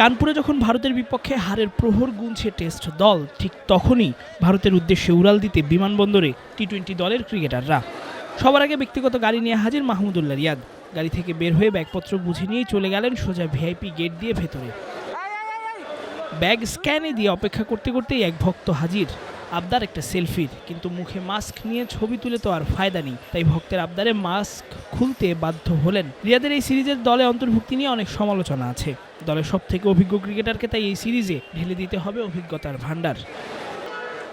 কানপুরে যখন ভারতের বিপক্ষে হারের প্রহর গুনছে টেস্ট দল, ঠিক তখনই ভারতের উদ্দেশ্যে উড়াল দিতে বিমানবন্দরে টি টোয়েন্টি দলের ক্রিকেটাররা। সবার আগে ব্যক্তিগত গাড়ি নিয়ে হাজির মাহমুদুল্লাহ রিয়াদ। গাড়ি থেকে বের হয়ে ব্যাগপত্র বুঝে নিয়েই চলে গেলেন সোজা ভিআইপি গেট দিয়ে ভেতরে। ব্যাগ স্ক্যানে দিয়ে অপেক্ষা করতে করতেই এক ভক্ত হাজির। আবদার একটা সেলফির, কিন্তু মুখে মাস্ক নিয়ে ছবি তুলে তো আর ফায়দা নেই। তাই ভক্তের আবদারে মাস্ক খুলতে বাধ্য হলেন। রিয়াদের এই সিরিজের দলে অন্তর্ভুক্তি নিয়ে অনেক সমালোচনা আছে। দলের সব থেকে অভিজ্ঞ ক্রিকেটারকে তাই এই সিরিজে ঢেলে দিতে হবে অভিজ্ঞতার ভাণ্ডার।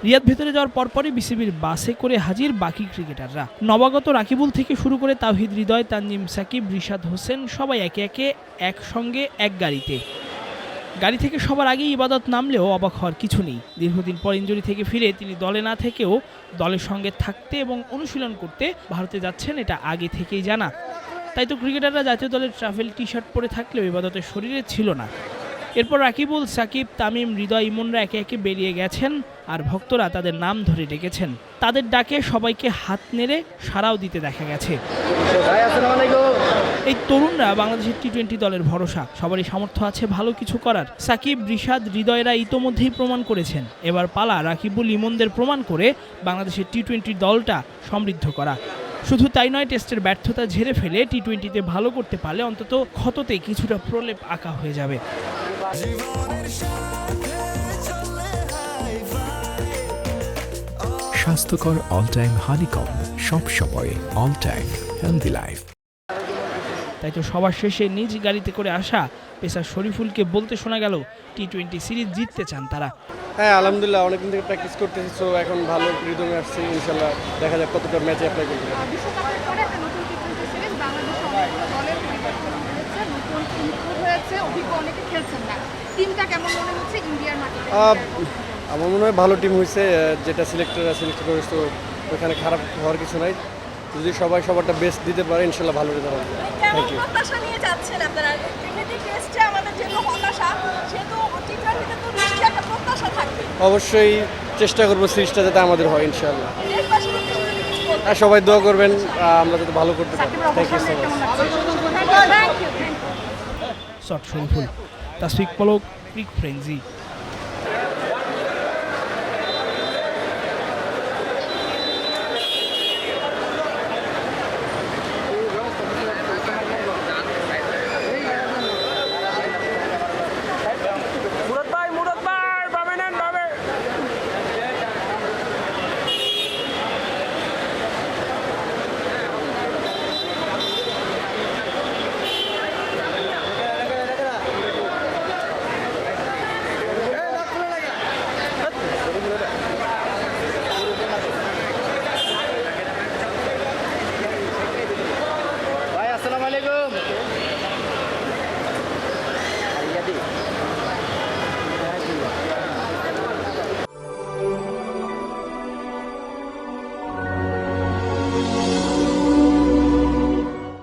রিয়াদ ভেতরে যাওয়ার পরপরই বিসিবির বাসে করে হাজির বাকি ক্রিকেটাররা। নবাগত রাকিবুল থেকে শুরু করে তাওহিদ হৃদয়, তানজিম সাকিব, রিশাদ হোসেন সবাই একে একে একসঙ্গে এক গাড়িতে। গাড়ি থেকে সবার আগেই ইবাদত নামলেও অবাক হওয়ার কিছু নেই। দীর্ঘদিন পর ইঞ্জুরি থেকে ফিরে তিনি দলে না থেকেও দলের সঙ্গে থাকতে এবং অনুশীলন করতে ভারতে যাচ্ছেন এটা আগে থেকেই জানা। তাই তো ক্রিকেটাররা জাতীয় দলের ট্রাভেল টি শার্ট পরে থাকলেও ইবাদতের শরীরে ছিল না। এরপর রাকিবুল, সাকিব, তামিম, হৃদয়, ইমনরা একে একে বেরিয়ে গেছেন আর ভক্তরা তাদের নাম ধরে ডেকেছেন। তাদের ডাকে সবাইকে হাত নেড়ে সাড়াও দিতে দেখা গেছে। এই তরুণরা বাংলাদেশের টি টোয়েন্টি দলের ভরসা, সবারই সামর্থ্য আছে ভালো কিছু করার। সাকিব, রিশাদ, হৃদয়রা ইতোমধ্যেই প্রমাণ করেছেন। এবার পালা রাকিবুল, ইমনদের প্রমাণ করে বাংলাদেশের টি টোয়েন্টি দলটা সমৃদ্ধ করা। শুধু তাই নয়, টেস্টের ব্যর্থতা ঝেড়ে ফেলে টি টোয়েন্টিতে ভালো করতে পারলে অন্তত ক্ষততে কিছুটা প্রলেপ আঁকা হয়ে যাবে। স্বাস্থ্যকর অল টাইম হানিকম সব সময় অল টাইম হেলদি লাইফ তাই তো সবার শেষে নিজ গাড়িতে করে আসা পেসার শরীফুলকে বলতে শোনা গেল টি টোয়েন্টি সিরিজ জিততে চান তারা। হ্যাঁ আলহামদুলিল্লাহ অনেকদিন থেকে প্র্যাকটিস করতেছি সো এখন ভালো রিদমে আসছি ইনশাল্লাহ দেখা যাক কতটা ম্যাচে অ্যাপ্লাই করতে পারি। একটা নতুন টি টোয়েন্টি সিরিজ বাংলাদেশ অনেক দলের পরিবর্তন হয়েছে নতুন ইনপুট হয়েছে অভিজ্ঞ অনেকে খেলছেন না। টিমটা কেমন মনে হচ্ছে ইন্ডিয়ার মাটিতে? আহ, আমার মনে হয় ভালো টিম হয়েছে যেটা সিলেক্টররা সিলেক্ট করেছে তো ওখানে খারাপ হওয়ার কিছু নাই। যদি সবাই সবারটা বেস্ট দিতে পারে ইনশাল্লাহ ভালো রেজাল্ট হবে। থ্যাংক ইউ প্রত্যাশা নিয়ে যাচ্ছেন আপনারা? ক্রিকেটিং টেস্টে আমাদের যেহেতু হতাশা সেহেতু টি টোয়েন্টিতে তো নিশ্চয়ই একটা প্রত্যাশা থাকবে। অবশ্যই চেষ্টা করব সিরিজটা যাতে আমাদের হয় ইনশাল্লাহ। আর সবাই দোয়া করবেন আমরা যাতে ভালো করতে পারি। Thank you so much shout Shariful Tasfiq Palak crick frenzy